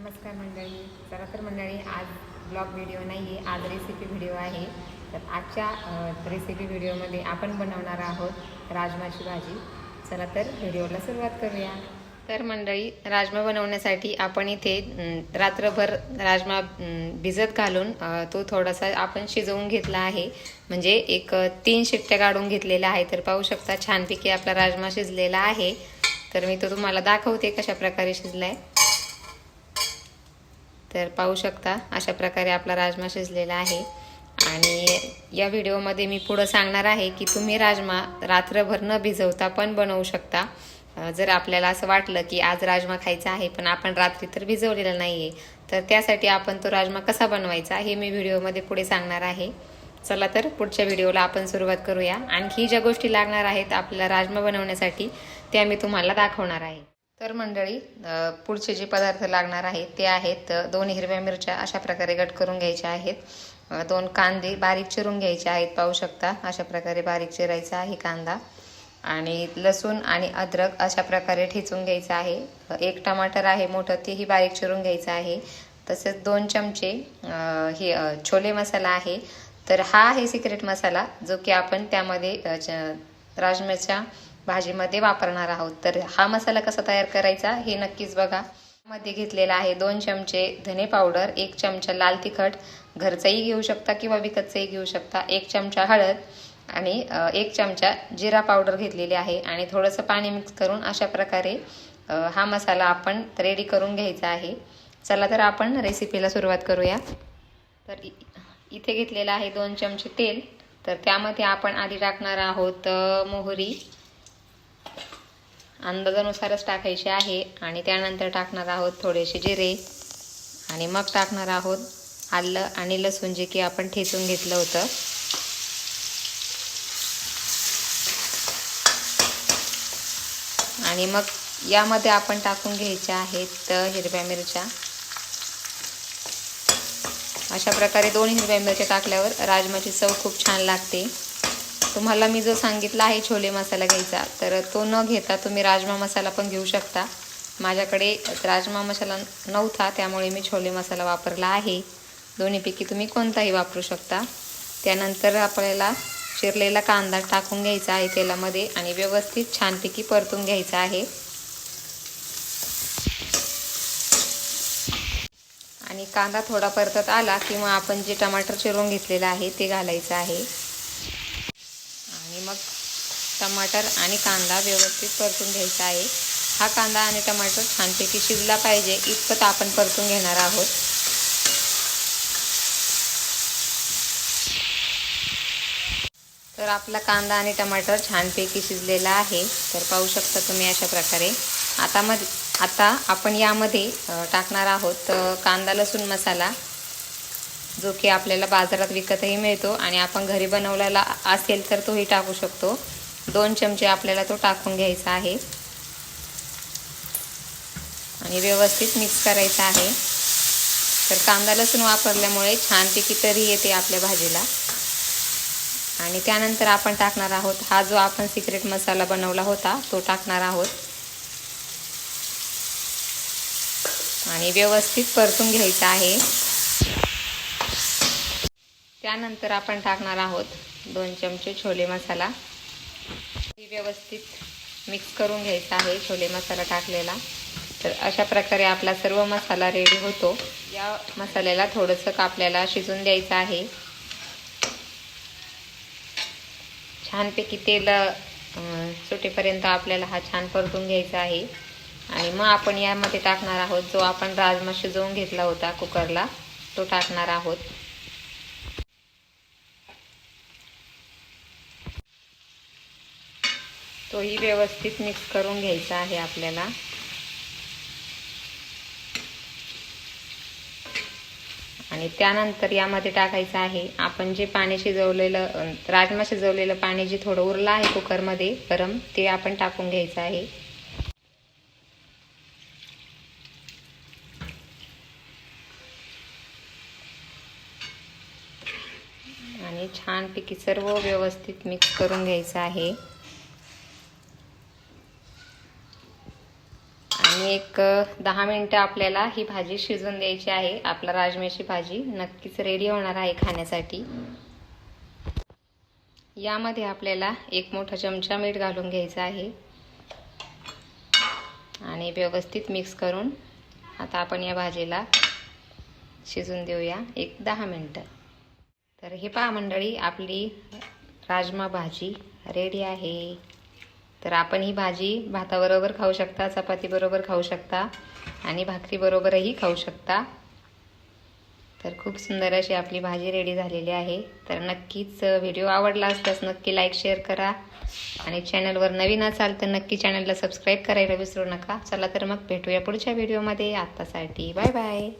नमस्कार मंडळी. चला तर मंडळी आज ब्लॉग व्हिडिओ नाही आहे आज रेसिपी व्हिडिओ आहे. तर आजच्या रेसिपी व्हिडिओमध्ये आपण बनवणार आहोत राजमाची भाजी. चला तर व्हिडिओला सुरुवात करूया. तर मंडळी राजमा बनवण्यासाठी आपण इथे रात्रभर राजमा भिजत घालून तो थोडासा आपण शिजवून घेतला आहे. म्हणजे एक तीन शिट्ट्या काढून घेतलेल्या आहे तर पाहू शकता छानपैकी आपला राजमा शिजलेला आहे. तर मी तो तुम्हाला दाखवते कशा प्रकारे शिजलाय. तर पाहू शकता अशा प्रकारे आपला राजमा शिजलेला आहे. आणि या व्हिडिओमध्ये मी पुढं सांगणार आहे की तुम्ही राजमा रात्रभर न भिजवता पण बनवू शकता. जर आपल्याला असं वाटलं की आज राजमा खायचा आहे पण आपण रात्री तर भिजवलेला नाही आहे तर त्यासाठी आपण तो राजमा कसा बनवायचा हे मी व्हिडिओमध्ये पुढे सांगणार आहे. चला तर पुढच्या व्हिडिओला आपण सुरुवात करूया. आणखी ज्या गोष्टी लागणार आहेत आपल्याला राजमा बनवण्यासाठी त्या मी तुम्हाला दाखवणार आहे. तर मंडळी पुढचे जे पदार्थ लागणार आहेत ते आहेत दोन हिरव्या मिरच्या अशा प्रकारे कट करून घ्यायच्या आहेत. दोन कांदे बारीक चिरून घ्यायचे आहेत पाहू शकता. अशा प्रकारे बारीक चिरायचा आहे कांदा. आणि लसूण आणि अद्रक अशा प्रकारे ठेचून घ्यायचं आहे. एक टमाटर आहे मोठं तेही बारीक चिरून घ्यायचं आहे. तसेच दोन चमचे हे छोले मसाला आहे. तर हा आहे सिक्रेट मसाला जो की आपण त्यामध्ये च- राजम्याच्या भाजीमध्ये वापरणार आहोत. तर हा मसाला कसा तयार करायचा हे नक्कीच बघा. मध्ये घेतलेला आहे दोन चमचे धने पावडर एक चमचा लाल तिखट. घरचाही घेऊ शकता किंवा विकतचाही घेऊ शकता. एक चमचा हळद आणि एक चमचा जिरा पावडर घेतलेली आहे. आणि थोडंसं पाणी मिक्स करून अशा प्रकारे हा मसाला आपण रेडी करून घ्यायचा आहे. चला तर आपण रेसिपीला सुरुवात करूया. तर इथे घेतलेलं आहे दोन चमचे तेल. तर त्यामध्ये आपण आधी टाकणार आहोत मोहरी. अंदाजानुसारच टाकायचे आहे आणि त्यानंतर टाकणार आहोत थोडेसे जिरे. आणि मग टाकणार आहोत आलं आणि लसूण जे की आपण ठेचून घेतलं होतं. आणि मग यामध्ये आपण टाकून घ्यायच्या आहेत हिरव्या मिरच्या. अशा प्रकारे दोन हिरव्या मिरच्या टाकल्यावर राजमाची चव खूप छान लागते. तुम्हाला मी जो सांगितला आहे छोले मसाला घ्यायचा तर तो न घेता तुम्ही राजमा मसाला पण घेऊ शकता. माझ्याकडे राजमा मसाला नव्हता त्यामुळे मी छोले मसाला वापरला आहे. दोन्हीपैकी तुम्ही कोणताही वापरू शकता. त्यानंतर आपल्याला चिरलेला कांदा टाकून घ्यायचा आहे तेलामध्ये आणि व्यवस्थित छानपैकी परतून घ्यायचा आहे. आणि कांदा थोडा परतत आला किंवा आपण जे टमाटर चिरून घेतलेलं आहे ते घालायचं आहे. आणि मग टमाटर आणि कांदा व्यवस्थित परतून घ्यायचा आहे. हा कांदा आणि टमाटर छानपैकी शिजला पाहिजे इतपत आपण परतून घेणार आहोत. तर आपला कांदा आणि टमाटर छानपैकी शिजलेला आहे. तर पाहू शकता तुम्ही अशा प्रकारे. आता मध आता आपण यामध्ये टाकणार आहोत कांदा लसूण मसाला. जो की आपल्याला बाजारात विकतही मिळतो आणि आपण घरी बनवलेला असेल तर तोही टाकू शकतो. दोन चमचे आपल्याला तो टाकून घ्यायचा आहे. आणि व्यवस्थित मिक्स करायचा आहे. तर कांदा लसूण वापरल्यामुळे छानपैकी तरी येते आपल्या भाजीला. आणि त्यानंतर आपण टाकणार आहोत हा जो आपण सिक्रेट मसाला बनवला होता तो टाकणार आहोत. आणि व्यवस्थित परतून घ्यायचा आहे. त्यानंतर आपण टाकणार आहोत दोन चमचे छोले मसाला. हे व्यवस्थित मिक्स करून घ्यायचा आहे छोले मसाला टाकलेला. तर अशा प्रकारे आपला सर्व मसाला रेडी होतो. या मसाल्याला थोडंसं आपल्याला शिजून द्यायचं आहे. छानपैकी तेल सुटेपर्यंत आपल्याला हा छान परतून घ्यायचा आहे. आणि मग आपण यामध्ये टाकणार आहोत जो आपण राजमा शिजवून घेतला होता कुकरला तो टाकणार आहोत. तोही व्यवस्थित मिक्स करून घ्यायचा आहे आपल्याला. आणि त्यानंतर यामध्ये टाकायचं आहे आपण जे पाणी शिजवलेलं राजमा शिजवलेलं पाणी जे थोडं उरलं आहे कुकरमध्ये गरम ते आपण टाकून घ्यायचं आहे. आणि छानपैकी सर्व व्यवस्थित मिक्स करून घ्यायचं आहे. आणि एक दहा मिनटं आपल्याला ही भाजी शिजून द्यायची आहे. आपला राजम्याची भाजी नक्कीच रेडी होणार आहे खाण्यासाठी. यामध्ये आपल्याला एक मोठा चमचा मीठ घालून घ्यायचं आहे. आणि व्यवस्थित मिक्स करून आता आपण या भाजीला शिजून देऊया एक दहा मिनटं. तर हे पहा मंडळी आपली राजमा भाजी रेडी आहे. तर आपण ही भाजी भाताबरोबर खाऊ शकता चपातीबरोबर खाऊ शकता आणि भाकरीबरोबरही खाऊ शकता. तर खूप सुंदर अशी आपली भाजी रेडी झालेली आहे. तर नक्कीच व्हिडिओ आवडला असल्यास नक्की लाईक शेअर करा आणि चॅनलवर नवीन असाल तर नक्की चॅनलला सबस्क्राईब करायला विसरू नका. चला तर मग भेटूया पुढच्या व्हिडिओमध्ये. आत्तासाठी बाय बाय.